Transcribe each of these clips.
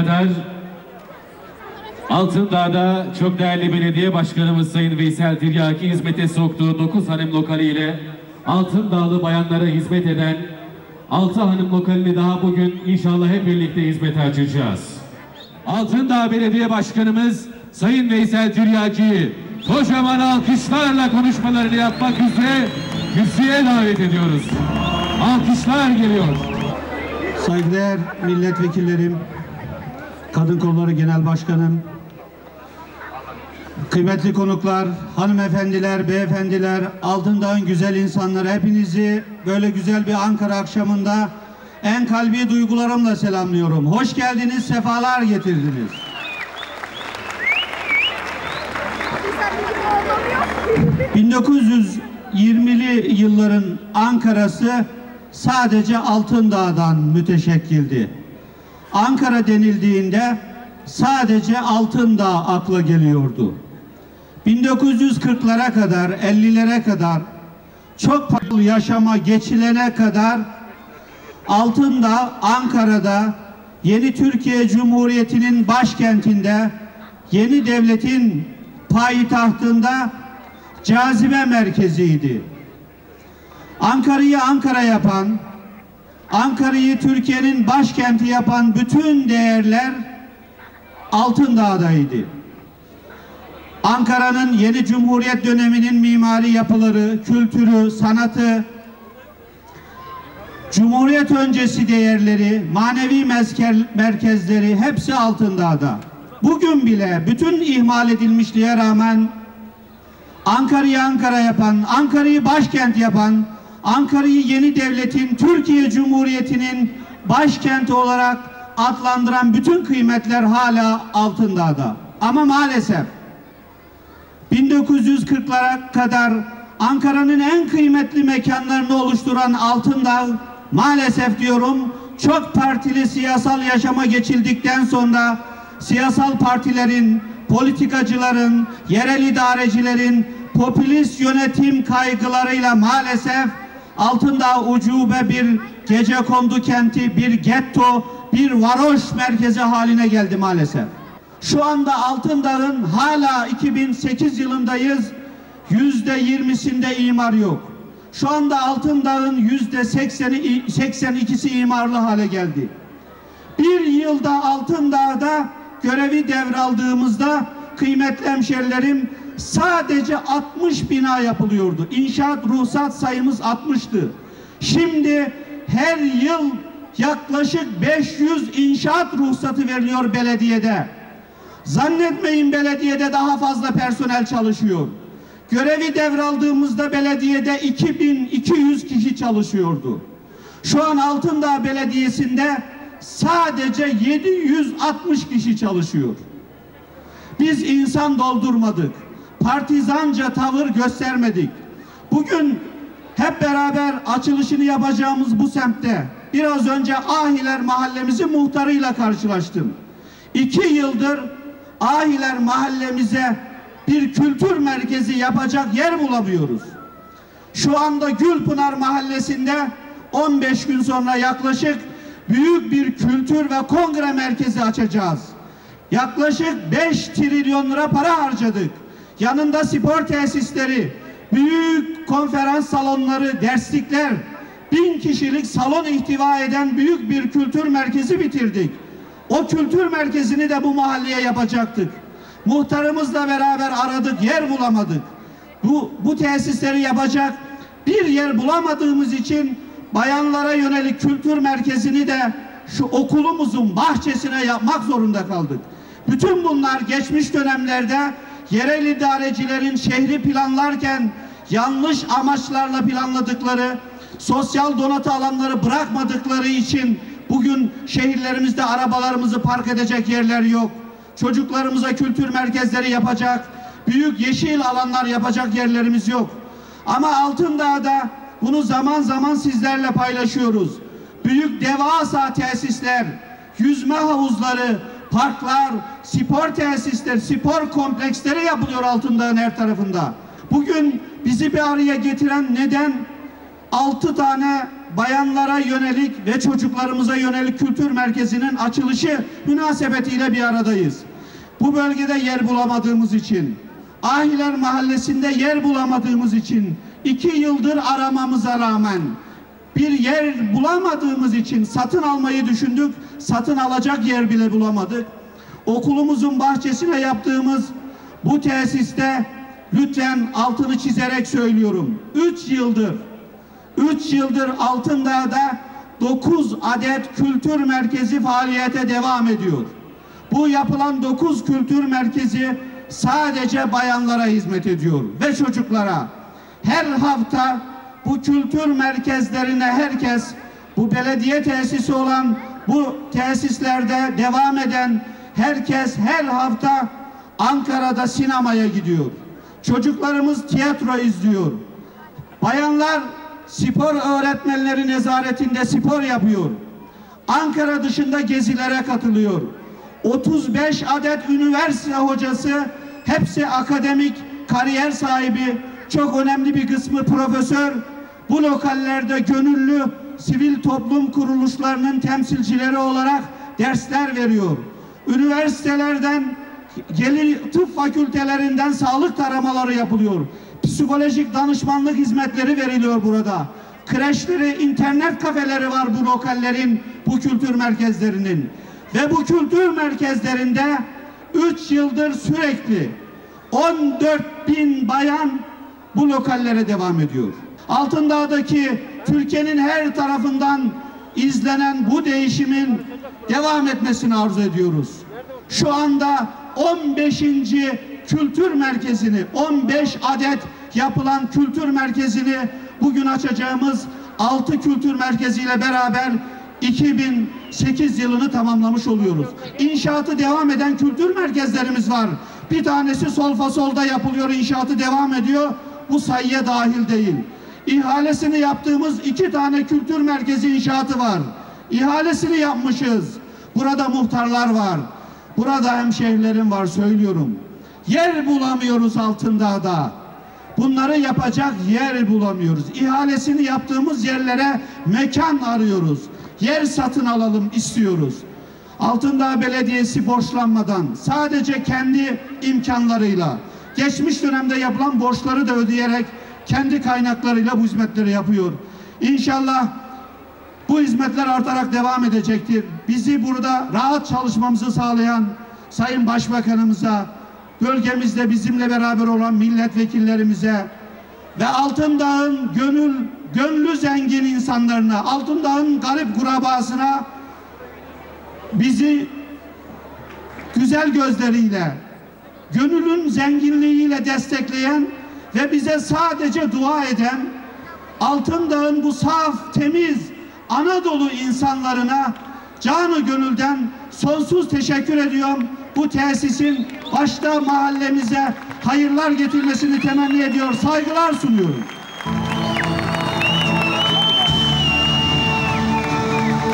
kadar Altındağ'da çok değerli belediye başkanımız Sayın Veysel Tiryaki hizmete soktuğu 9 hanım lokali ile Altındağlı bayanlara hizmet eden 6 hanım lokalini daha bugün inşallah hep birlikte hizmete açacağız. Altındağ Belediye Başkanımız Sayın Veysel Tiryaki'yi kocaman alkışlarla konuşmalarını yapmak üzere kürsüye davet ediyoruz. Alkışlar geliyor. Saygıdeğer milletvekillerim, Kadın Kolları Genel Başkanım, kıymetli konuklar, hanımefendiler, beyefendiler, Altındağ'ın güzel insanları hepinizi böyle güzel bir Ankara akşamında en kalbi duygularımla selamlıyorum. Hoş geldiniz, sefalar getirdiniz. 1920'li yılların Ankara'sı sadece Altındağ'dan müteşekkildi. Ankara denildiğinde sadece Altındağ akla geliyordu. 1940'lara kadar, 50'lere kadar çok pahalı yaşama geçilene kadar Altındağ Ankara'da yeni Türkiye Cumhuriyeti'nin başkentinde yeni devletin payitahtında cazibe merkeziydi. Ankara'yı Ankara yapan, Ankara'yı Türkiye'nin başkenti yapan bütün değerler Altındağ'daydı. Ankara'nın yeni Cumhuriyet döneminin mimari yapıları, kültürü, sanatı, Cumhuriyet öncesi değerleri, manevi mezker, merkezleri hepsi Altındağ'da. Bugün bile bütün ihmal edilmişliğe rağmen Ankara'yı Ankara yapan, Ankara'yı başkent yapan, Ankara'yı yeni devletin, Türkiye Cumhuriyeti'nin başkenti olarak adlandıran bütün kıymetler hala Altındağ'da. Ama maalesef 1940'lara kadar Ankara'nın en kıymetli mekanlarını oluşturan Altındağ maalesef diyorum çok partili siyasal yaşama geçildikten sonra siyasal partilerin, politikacıların, yerel idarecilerin popülist yönetim kaygılarıyla maalesef Altındağ ucube bir gece kondu kenti, bir getto, bir varoş merkezi haline geldi maalesef. Şu anda Altındağ'ın hala 2008 yılındayız. Yüzde yirmisinde imar yok. Şu anda Altındağ'ın yüzde sekseni, 82'si imarlı hale geldi. Bir yılda Altındağ'da görevi devraldığımızda kıymetli hemşerilerim sadece 60 bina yapılıyordu. İnşaat ruhsat sayımız 60'tı. Şimdi her yıl yaklaşık 500 inşaat ruhsatı veriliyor belediyede. Zannetmeyin belediyede daha fazla personel çalışıyor. Görevi devraldığımızda belediyede 2200 kişi çalışıyordu. Şu an Altındağ Belediyesi'nde sadece 760 kişi çalışıyor. Biz insan doldurmadık. Partizanca tavır göstermedik. Bugün hep beraber açılışını yapacağımız bu semtte biraz önce Ahiler mahallemizin muhtarıyla karşılaştım. İki yıldır Ahiler mahallemize bir kültür merkezi yapacak yer bulamıyoruz. Şu anda Gülpınar mahallesinde 15 gün sonra yaklaşık büyük bir kültür ve kongre merkezi açacağız. Yaklaşık 5 trilyon lira para harcadık. Yanında spor tesisleri, büyük konferans salonları, derslikler, bin kişilik salon ihtiva eden büyük bir kültür merkezi bitirdik. O kültür merkezini de bu mahalleye yapacaktık. Muhtarımızla beraber aradık, yer bulamadık. Bu, bu tesisleri yapacak bir yer bulamadığımız için bayanlara yönelik kültür merkezini de şu okulumuzun bahçesine yapmak zorunda kaldık. Bütün bunlar geçmiş dönemlerde yerel idarecilerin şehri planlarken yanlış amaçlarla planladıkları, sosyal donatı alanları bırakmadıkları için bugün şehirlerimizde arabalarımızı park edecek yerler yok. Çocuklarımıza kültür merkezleri yapacak, büyük yeşil alanlar yapacak yerlerimiz yok. Ama Altındağ'da bunu zaman zaman sizlerle paylaşıyoruz. Büyük devasa tesisler, yüzme havuzları, parklar, spor tesisler, spor kompleksleri yapılıyor Altındağ'ın her tarafında. Bugün bizi bir araya getiren neden altı tane bayanlara yönelik ve çocuklarımıza yönelik kültür merkezinin açılışı münasebetiyle bir aradayız. Bu bölgede yer bulamadığımız için, Ahiler Mahallesi'nde yer bulamadığımız için, iki yıldır aramamıza rağmen bir yer bulamadığımız için satın almayı düşündük, satın alacak yer bile bulamadık. Okulumuzun bahçesine yaptığımız bu tesiste lütfen altını çizerek söylüyorum. Üç yıldır 3 yıldır Altındağ'da 9 adet kültür merkezi faaliyete devam ediyor. Bu yapılan 9 kültür merkezi sadece bayanlara hizmet ediyor ve çocuklara. Her hafta bu kültür merkezlerine herkes bu belediye tesisi olan bu tesislerde devam eden herkes her hafta Ankara'da sinemaya gidiyor. Çocuklarımız tiyatro izliyor. Bayanlar spor öğretmenleri nezaretinde spor yapıyor. Ankara dışında gezilere katılıyor. 35 adet üniversite hocası hepsi akademik kariyer sahibi çok önemli bir kısmı profesör bu lokallerde gönüllü sivil toplum kuruluşlarının temsilcileri olarak dersler veriyor. Üniversitelerden gelir tıp fakültelerinden sağlık taramaları yapılıyor. Psikolojik danışmanlık hizmetleri veriliyor burada. Kreşleri, internet kafeleri var bu lokallerin, bu kültür merkezlerinin. Ve bu kültür merkezlerinde 3 yıldır sürekli 14 bin bayan bu lokallere devam ediyor. Altındağ'daki Türkiye'nin her tarafından izlenen bu değişimin devam etmesini arzu ediyoruz. Şu anda 15. kültür merkezini 15 adet yapılan kültür merkezini bugün açacağımız 6 kültür merkeziyle beraber 2008 yılını tamamlamış oluyoruz. İnşaatı devam eden kültür merkezlerimiz var. Bir tanesi Solfa Sol'da yapılıyor, inşaatı devam ediyor. Bu sayıya dahil değil. İhalesini yaptığımız iki tane kültür merkezi inşaatı var. İhalesini yapmışız. Burada muhtarlar var. Burada hemşehrilerim var söylüyorum. Yer bulamıyoruz Altındağ'da. Bunları yapacak yer bulamıyoruz. İhalesini yaptığımız yerlere mekan arıyoruz. Yer satın alalım istiyoruz. Altındağ Belediyesi borçlanmadan sadece kendi imkanlarıyla geçmiş dönemde yapılan borçları da ödeyerek kendi kaynaklarıyla bu hizmetleri yapıyor. İnşallah bu hizmetler artarak devam edecektir. Bizi burada rahat çalışmamızı sağlayan Sayın Başbakanımıza, bölgemizde bizimle beraber olan milletvekillerimize ve Altındağ'ın gönül gönlü zengin insanlarına, Altındağ'ın garip kurabasına bizi güzel gözleriyle, gönülün zenginliğiyle destekleyen ve bize sadece dua eden Altındağ'ın bu saf, temiz Anadolu insanlarına canı gönülden sonsuz teşekkür ediyorum. Bu tesisin başta mahallemize hayırlar getirmesini temenni ediyor. Saygılar sunuyorum.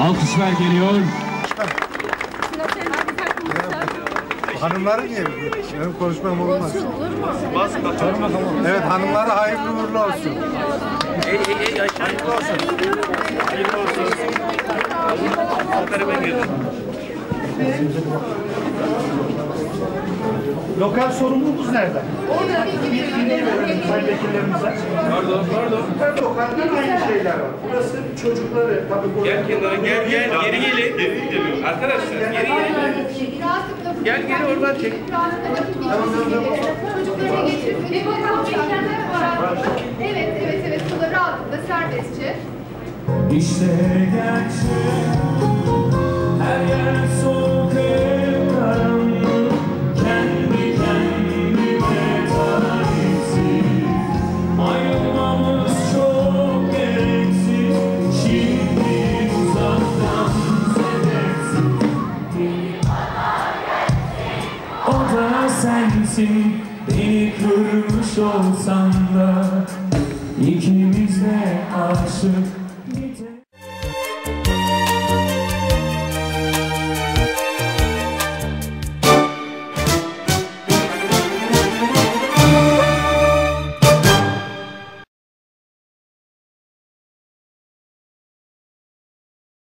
Alkışlar geliyor. Hanımları niye? Benim konuşmam olmaz. Olsun olur mu? Evet hanımlara hayırlı uğurlu olsun. Lokal sorumluluğumuz nerede? Dinleyiverelim sayın vekillerimize. Pardon, pardon. Her lokalde aynı şeyler var. Burası çocukları tabii. Gel kenara gel gel geri gelin. Geri geliyor. Arkadaşlar geri gelin. Gel gel oradan çek. Çocuklarını getirip öyle bakalım. Evet evet evet suda rahatlıkla serbestçe. İşte gerçek I should